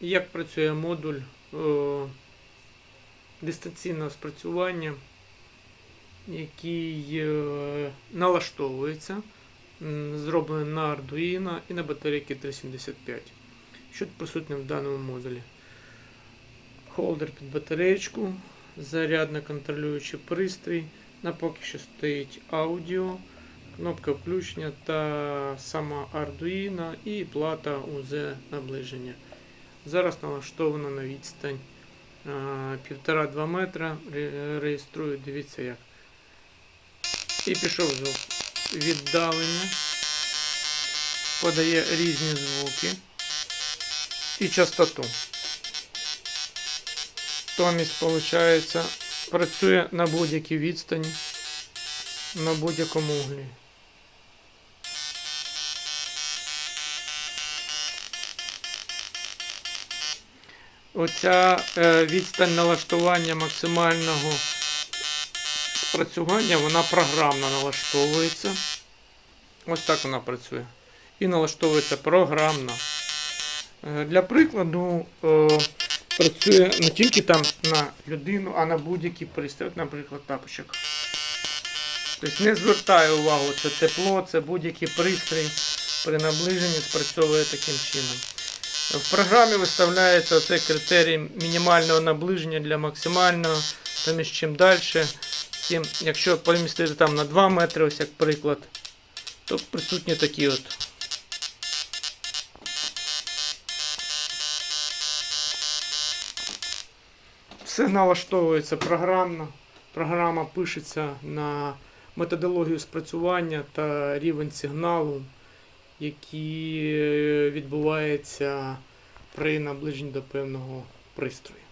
як працює модуль о, дистанційного спрацювання, який е, налаштовується, зроблений на Arduino і на батарейки 375. Що присутнє в даному модулі? Холдер під батареєчку, зарядно контролюючий пристрій. На поки що стоїть аудіо, кнопка включення та сама Arduino і плата UZ наближення. Зараз налаштовано на відстань 1,5-2 метра. Реєструю, дивіться як. І пішов звук. Віддалення. Подає різні звуки і частоту. Томість, виходить, працює на будь-якій відстані, на будь-якому углі. Оця е, відстань налаштування максимального спрацювання, вона програмно налаштовується. Ось так вона працює. І налаштовується програмно. Е, Для прикладу, е, працює не тільки там на людину, а на будь-який пристрій, наприклад, тапочок. Тобто не звертає увагу, це тепло, це будь-який пристрій при наближенні спрацьовує таким чином. В програмі виставляється цей критерій мінімального наближення для максимального. Із чим далі, тим, якщо помістити там на 2 метри, ось як приклад, то присутні такі от. Все налаштовується програмно. Програма пишеться на методологію спрацювання та рівень сигналу, який відбуваються при наближенні до певного пристрою.